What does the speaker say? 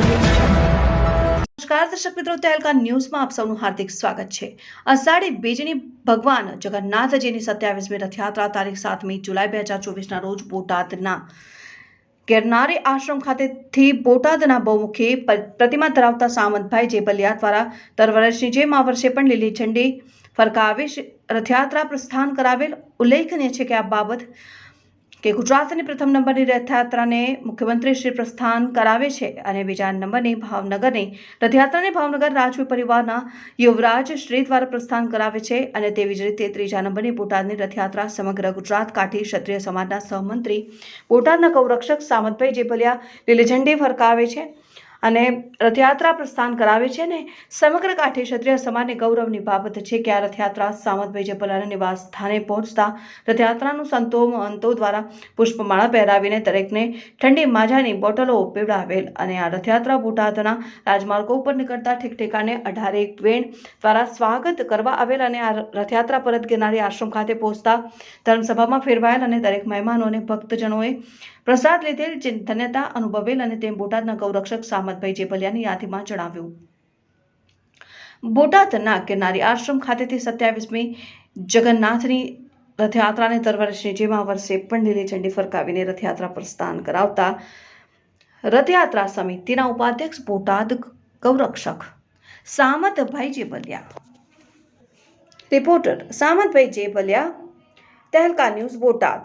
નમસ્કાર, દર્શક મિત્રો તહેલકા ન્યૂઝમાં આપ સૌનું હાર્દિક સ્વાગત છે. અષાઢી બીજની ભગવાન જગન્નાથજીની સત્યાવીસમી રથયાત્રા તારીખ સાતમી જુલાઈ બે હજાર ચોવીસના રોજ બોટાદના ગિરનારી આશ્રમ ખાતેથી બોટાદના બહુમુખી પ્રતિમા ધરાવતા સામંતભાઈ જેબલિયા દ્વારા દર વર્ષની જેમ આ વર્ષે પણ લીલી ઝંડી ફરકાવી રથયાત્રા પ્રસ્થાન કરાવેલ. ઉલ્લેખનીય છે કે આ બાબત કે ગુજરાતની પ્રથમ નંબરની રથયાત્રાને મુખ્યમંત્રી શ્રી પ્રસ્થાન કરાવે છે અને બીજા નંબરની ભાવનગરની રથયાત્રાને ભાવનગર રાજવી પરિવારના યુવરાજ શ્રી દ્વારા પ્રસ્થાન કરાવે છે અને તેવી જ રીતે ત્રીજા નંબરની બોટાદની રથયાત્રા સમગ્ર ગુજરાત કાઠી ક્ષત્રિય સમાજના સહમંત્રી બોટાદના ગૌરક્ષક સામંતભાઈ જેપલિયા લીલી ઝંડી ફરકાવે છે. અને રથયાત્રા પ્રસ્થાન કરાવે છે ને, સમગ્ર કાંઠે ક્ષત્રિય સમાજની ગૌરવની બાબત છે કે આ રથયાત્રા સામંતભાઈ જપલાના નિવાસ સ્થાને પહોંચતા રથયાત્રાનું સંતો અંતો દ્વારા પુષ્પમાળા પહેરાવીને દરેકને ઠંડી માજાની બોટલો પીવડાવેલ અને આ રથયાત્રા બોટાદના રાજમાર્ગો ઉપર નીકળતા ઠેકઠેકાને અઢારે વેણ દ્વારા સ્વાગત કરવા આવેલ અને આ રથયાત્રા પરત ગિરનારી આશ્રમ ખાતે પહોંચતા ધર્મસભામાં ફેરવાયેલ અને દરેક મહેમાનો અને ભક્તજનોએ પ્રસાદ લીધેલ ધન્યતા અનુભવેલ અને તેમ બોટાદના ગૌરક્ષક સામતભાઈ જેપલિયાની યાદીમાં જણાવ્યું. બોટાદના કિનારી આશ્રમ ખાતેથી સત્યાવીસમી જગન્નાથની રથયાત્રાને દર વર્ષની જેમ વર્ષે પણ લીલી ઝંડી ફરકાવીને રથયાત્રા પ્રસ્થાન કરાવતા રથયાત્રા સમિતિના ઉપાધ્યક્ષ Botad ગૌરક્ષક Samatbhai Jebaliya. Reporter Samatbhai Jebaliya, Tehelka news Botad.